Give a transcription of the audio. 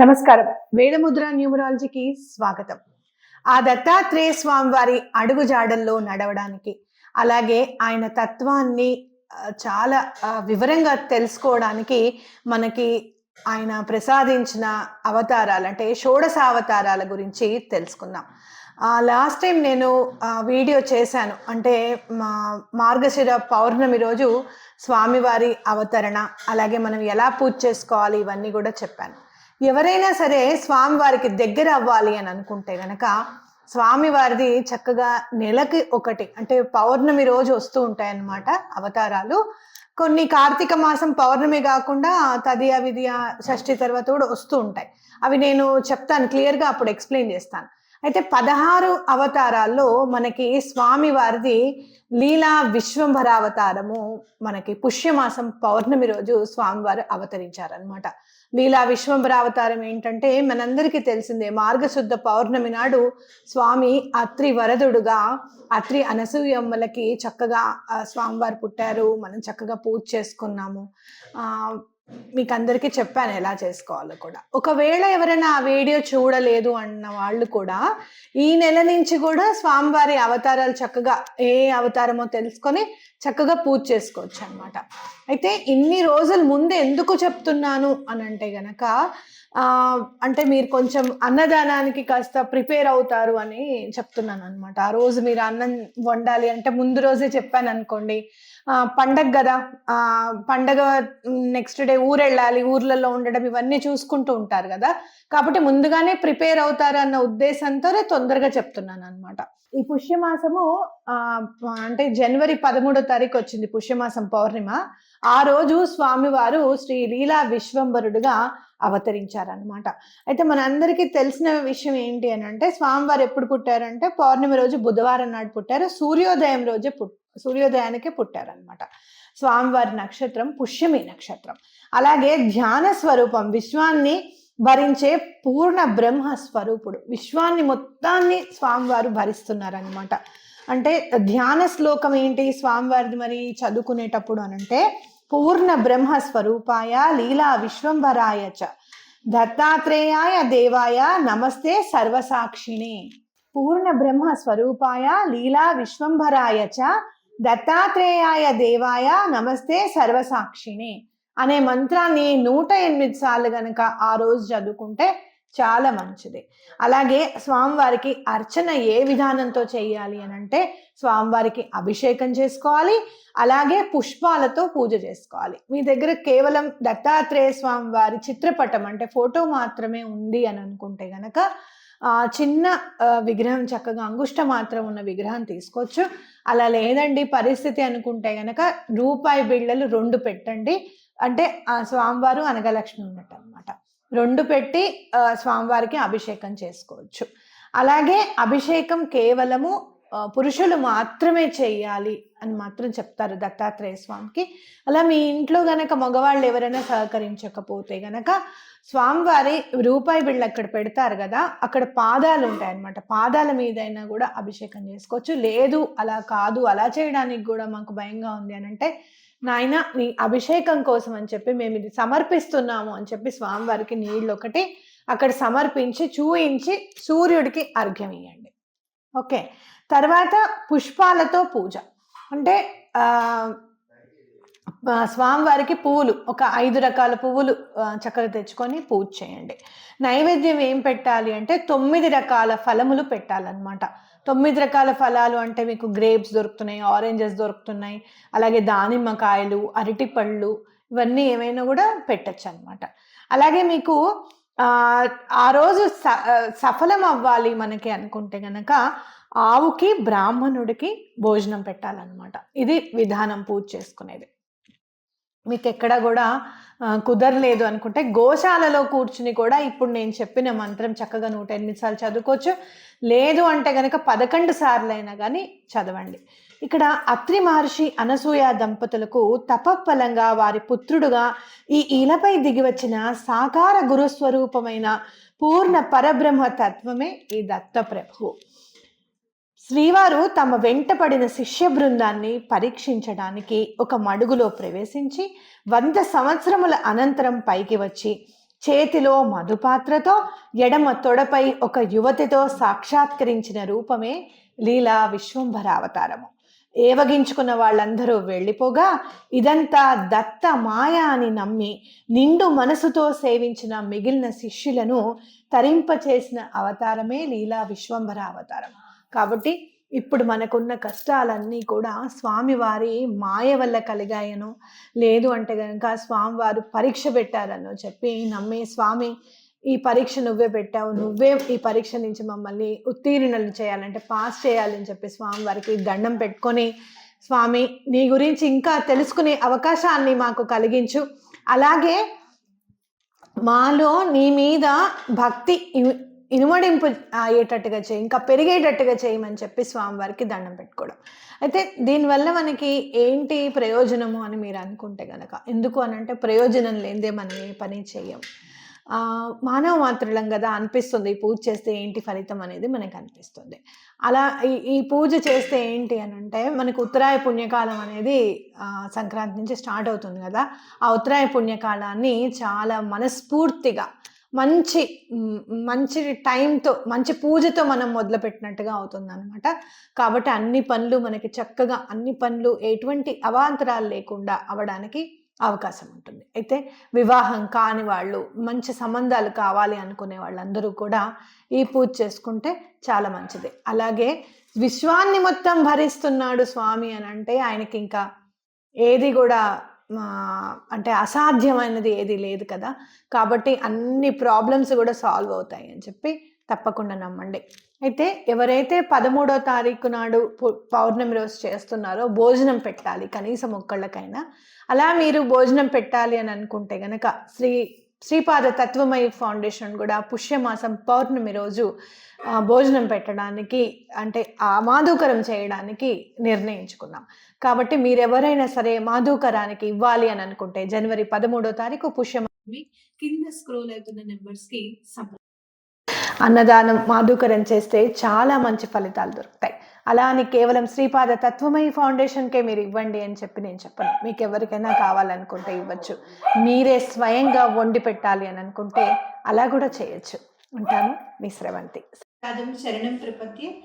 నమస్కారం. వేదముద్ర న్యూమరాలజీకి స్వాగతం. ఆ దత్తాత్రేయ స్వామి వారి అడుగుజాడల్లో నడవడానికి అలాగే ఆయన తత్వాన్ని చాలా వివరంగా తెలుసుకోవడానికి మనకి ఆయన ప్రసాదించిన అవతారాలు అంటే షోడశ అవతారాల గురించి తెలుసుకుందాం. లాస్ట్ టైం నేను వీడియో చేశాను. అంటే మా మార్గశిర పౌర్ణమి రోజు స్వామివారి అవతరణ అలాగే మనం ఎలా పూజ చేసుకోవాలి ఇవన్నీ కూడా చెప్పాను. ఎవరైనా సరే స్వామివారికి దగ్గర అవ్వాలి అని అనుకుంటే గనక స్వామివారిది చక్కగా నెలకి ఒకటి అంటే పౌర్ణమి రోజు వస్తూ ఉంటాయి అన్నమాట అవతారాలు. కొన్ని కార్తీక మాసం పౌర్ణమి కాకుండా తదియ విధియ షష్ఠి తర్వాత కూడా వస్తూ ఉంటాయి. అవి నేను చెప్తాను క్లియర్గా అప్పుడు ఎక్స్ప్లెయిన్ చేస్తాను. అయితే పదహారు అవతారాల్లో మనకి స్వామి వారిది లీలా విశ్వంభర అవతారము మనకి పుష్యమాసం పౌర్ణమి రోజు స్వామివారు అవతరించారనమాట లీలా విశ్వంభర అవతారం ఏంటంటే మనందరికీ తెలిసిందే మార్గశుద్ధ పౌర్ణమి నాడు స్వామి అత్రి వరదుడుగా అత్రి అనసూయమ్మలకి చక్కగా స్వామివారు పుట్టారు మనం చక్కగా పూజ చేసుకున్నాము. మీకు అందరికీ చెప్పాను ఎలా చేసుకోవాలో కూడా. ఒకవేళ ఎవరైనా ఆ వీడియో చూడలేదు అన్న వాళ్ళు కూడా ఈ నెల నుంచి కూడా స్వామివారి అవతారాలు చక్కగా ఏ అవతారమో తెలుసుకొని చక్కగా పూజ చేసుకోవచ్చు అనమాట అయితే ఇన్ని రోజుల ముందు ఎందుకు చెప్తున్నాను అని అంటే గనక అంటే మీరు కొంచెం అన్నదానానికి కాస్త ప్రిపేర్ అవుతారు అని చెప్తున్నాను అనమాట ఆ రోజు మీరు అన్నం వండాలి అంటే ముందు రోజే చెప్పాను అనుకోండి పండగ కదా ఆ, పండగ నెక్స్ట్ డే ఊరు వెళ్ళాలి ఊర్లలో ఉండడం ఇవన్నీ చూసుకుంటూ ఉంటారు కదా కాబట్టి ముందుగానే ప్రిపేర్ అవుతారు అన్న ఉద్దేశంతోనే తొందరగా చెప్తున్నాను అనమాట ఈ పుష్యమాసము ఆ, అంటే జనవరి పదమూడో తారీఖు వచ్చింది పుష్యమాసం పౌర్ణిమ. ఆ రోజు స్వామివారు శ్రీ లీలా విశ్వంబరుడుగా అవతరించారనమాట అయితే మనందరికీ తెలిసిన విషయం ఏంటి అని అంటే స్వామివారు ఎప్పుడు పుట్టారంటే పౌర్ణమి రోజు బుధవారం నాడు పుట్టారు సూర్యోదయం రోజే పుట్ సూర్యోదయానికే పుట్టారనమాట స్వామివారి నక్షత్రం పుష్యమి నక్షత్రం. అలాగే ధ్యాన స్వరూపం విశ్వాన్ని భరించే పూర్ణ బ్రహ్మ స్వరూపుడు. విశ్వాన్ని మొత్తాన్ని స్వామివారు భరిస్తున్నారనమాట అంటే ధ్యాన శ్లోకం ఏంటి స్వామివారిది మరి చదువుకునేటప్పుడు అనంటే పూర్ణ బ్రహ్మ స్వరూపాయ లీలా విశ్వంభరాయ చ. దత్తాత్రేయాయ దేవాయ నమస్తే సర్వసాక్షిణే. పూర్ణ బ్రహ్మ స్వరూపాయ లీలా విశ్వంభరాయ చ. దత్తాత్రేయాయ దేవాయ నమస్తే సర్వసాక్షిణి అనే మంత్రాన్ని నూట ఎనిమిది సార్లు గనక ఆ రోజు చదువుకుంటే చాలా మంచిది. అలాగే స్వామివారికి అర్చన ఏ విధానంతో చేయాలి అని అంటే స్వామివారికి అభిషేకం చేసుకోవాలి అలాగే పుష్పాలతో పూజ చేసుకోవాలి. మీ దగ్గర కేవలం దత్తాత్రేయ స్వామి వారి చిత్రపటం అంటే ఫోటో మాత్రమే ఉంది అని అనుకుంటే గనక ఆ చిన్న విగ్రహం చక్కగా అంగుష్ట మాత్రం ఉన్న విగ్రహం తీసుకోవచ్చు. అలా లేదండి పరిస్థితి అనుకుంటే గనక రూపాయి బిళ్ళలు రెండు పెట్టండి. అంటే ఆ స్వామివారు అనగలక్ష్మి ఉన్నట్టు అనమాట రెండు పెట్టి స్వామివారికి అభిషేకం చేసుకోవచ్చు. అలాగే అభిషేకం కేవలము పురుషులు మాత్రమే చేయాలి అని మాత్రం చెప్తారు దత్తాత్రేయ స్వామికి. అలా మీ ఇంట్లో గనక మగవాళ్ళు ఎవరైనా సహకరించకపోతే గనక స్వామివారి రూపాయి బిళ్ళ అక్కడ పెడతారు కదా అక్కడ పాదాలు ఉంటాయి అన్నమాట పాదాల మీదైనా కూడా అభిషేకం చేసుకోవచ్చు. లేదు అలా కాదు అలా చేయడానికి కూడా మాకు భయంగా ఉంది అని అంటే నాయన నీ అభిషేకం కోసం అని చెప్పి మేము ఇది సమర్పిస్తున్నాము అని చెప్పి స్వామివారికి నీళ్ళు ఒకటి అక్కడ సమర్పించి చూయించి సూర్యుడికి అర్ఘ్యం ఇవ్వండి ఓకే. తర్వాత పుష్పాలతో పూజ. అంటే స్వామివారికి పువ్వులు ఒక ఐదు రకాల పువ్వులు చక్కగా తెచ్చుకొని పూజ చేయండి. నైవేద్యం ఏం పెట్టాలి అంటే తొమ్మిది రకాల ఫలములు పెట్టాలన్నమాట. తొమ్మిది రకాల ఫలాలు అంటే మీకు గ్రేప్స్ దొరుకుతున్నాయి ఆరెంజెస్ దొరుకుతున్నాయి అలాగే దానిమ్మకాయలు అరటిపళ్ళు ఇవన్నీ ఏమైనా కూడా పెట్టచ్చు అనమాట అలాగే మీకు ఆ, రోజు స- సఫలం అవ్వాలి మనకి అనుకుంటే గనక ఆవుకి బ్రాహ్మణుడికి భోజనం పెట్టాలన్నమాట. ఇది విధానం పూజ చేసుకునేది. మీకు ఎక్కడ కూడా కుదరలేదు అనుకుంటే గోశాలలో కూర్చుని కూడా ఇప్పుడు నేను చెప్పిన మంత్రం చక్కగా నూట ఎనిమిది సార్లు చదువుకోవచ్చు. లేదు అంటే కనుక పదకొండు సార్లు అయినా కానీ చదవండి. ఇక్కడ అత్రి మహర్షి అనసూయ దంపతులకు తపఫలంగా వారి పుత్రుడుగా ఈ ఇలపై దిగి వచ్చిన సాకార గురుస్వరూపమైన పూర్ణ పరబ్రహ్మ తత్వమే ఈ దత్తప్రభు. శ్రీవారు తమ వెంటపడిన శిష్య బృందాన్ని పరీక్షించడానికి ఒక మడుగులో ప్రవేశించి వంద సంవత్సరముల అనంతరం పైకి వచ్చి చేతిలో మధుపాత్రతో ఎడమ తొడపై ఒక యువతితో సాక్షాత్కరించిన రూపమే లీలా విశ్వంభర అవతారము ఏవగించుకున్న వాళ్ళందరూ వెళ్ళిపోగా ఇదంతా దత్త మాయ అని నమ్మి నిండు మనసుతో సేవించిన మిగిలిన శిష్యులను తరింపచేసిన అవతారమే లీలా విశ్వంభర అవతారం కాబట్టి ఇప్పుడు మనకున్న కష్టాలన్నీ కూడా స్వామివారి మాయ వల్ల కలిగాయనో లేదు అంటే కనుక స్వామివారు పరీక్ష పెట్టారనో చెప్పి నమ్మి స్వామి ఈ పరీక్ష నువ్వే పెట్టావు నువ్వే ఈ పరీక్ష నుంచి మమ్మల్ని ఉత్తీర్ణులు చేయాలంటే పాస్ చేయాలని చెప్పి స్వామివారికి దండం పెట్టుకొని స్వామి నీ గురించి ఇంకా తెలుసుకునే అవకాశాన్ని మాకు కలిగించు. అలాగే మాలో నీ మీద భక్తి ఇనుమడింపు అయ్యేటట్టుగా చేయి ఇంకా పెరిగేటట్టుగా చేయమని చెప్పి స్వామివారికి దండం పెట్టుకోవడం. అయితే దీనివల్ల మనకి ఏంటి ప్రయోజనము అని మీరు అనుకుంటే కనుక ఎందుకు అని అంటే ప్రయోజనం లేనిదే మనం ఏ పని చేయం మానవ మాత్రులం కదా అనిపిస్తుంది ఈ పూజ చేస్తే ఏంటి ఫలితం అనేది మనకు అనిపిస్తుంది. అలా ఈ ఈ పూజ చేస్తే ఏంటి అని అంటే మనకు ఉత్తరాయ పుణ్యకాలం అనేది సంక్రాంతి నుంచి స్టార్ట్ అవుతుంది కదా. ఆ ఉత్తరాయ పుణ్యకాలాన్ని చాలా మనస్ఫూర్తిగా మంచి మంచి టైంతో మంచి పూజతో మనం మొదలుపెట్టినట్టుగా అవుతుంది అనమాట కాబట్టి అన్ని పనులు మనకి చక్కగా అన్ని పనులు ఎటువంటి అవాంతరాలు లేకుండా అవడానికి అవకాశం ఉంటుంది. అయితే వివాహం కాని వాళ్ళు మంచి సంబంధాలు కావాలి అనుకునే వాళ్ళందరూ కూడా ఈ పూజ చేసుకుంటే చాలా మంచిది. అలాగే విశ్వాన్ని మొత్తం భరిస్తున్నాడు స్వామి అని అంటే ఆయనకి ఇంకా ఏది కూడా అంటే అసాధ్యమైనది ఏది లేదు కదా. కాబట్టి అన్ని ప్రాబ్లమ్స్ కూడా సాల్వ్ అవుతాయి అని చెప్పి తప్పకుండా నమ్మండి. అయితే ఎవరైతే పదమూడో తారీఖు నాడు పౌర్ణమి రోజు చేస్తున్నారో భోజనం పెట్టాలి కనీసం ఒక్కళ్ళకైనా. అలా మీరు భోజనం పెట్టాలి అని అనుకుంటే గనక శ్రీ శ్రీపాద తత్వమయ ఫౌండేషన్ కూడా పుష్యమాసం పౌర్ణమి రోజు భోజనం పెట్టడానికి అంటే ఆ మాధుకరం చేయడానికి నిర్ణయించుకున్నాం. కాబట్టి మీరు ఎవరైనా సరే మాధుకరానికి ఇవ్వాలి అని అనుకుంటే జనవరి పదమూడో తారీఖు పుష్యమాసమి కింద స్క్రోల్ అవుతున్న నెంబర్స్కి అన్నదానం మాధుకరం చేస్తే చాలా మంచి ఫలితాలు దొరుకుతాయి. అలా అని కేవలం శ్రీపాద తత్వమయి ఫౌండేషన్కే మీరు ఇవ్వండి అని చెప్పి నేను చెప్పను. మీకు ఎవరికైనా కావాలనుకుంటే ఇవ్వచ్చు. మీరే స్వయంగా వండి పెట్టాలి అని అనుకుంటే అలా కూడా చేయొచ్చు. ఉంటాను. మీ శ్రవంతి. శరణం ప్రపత్తి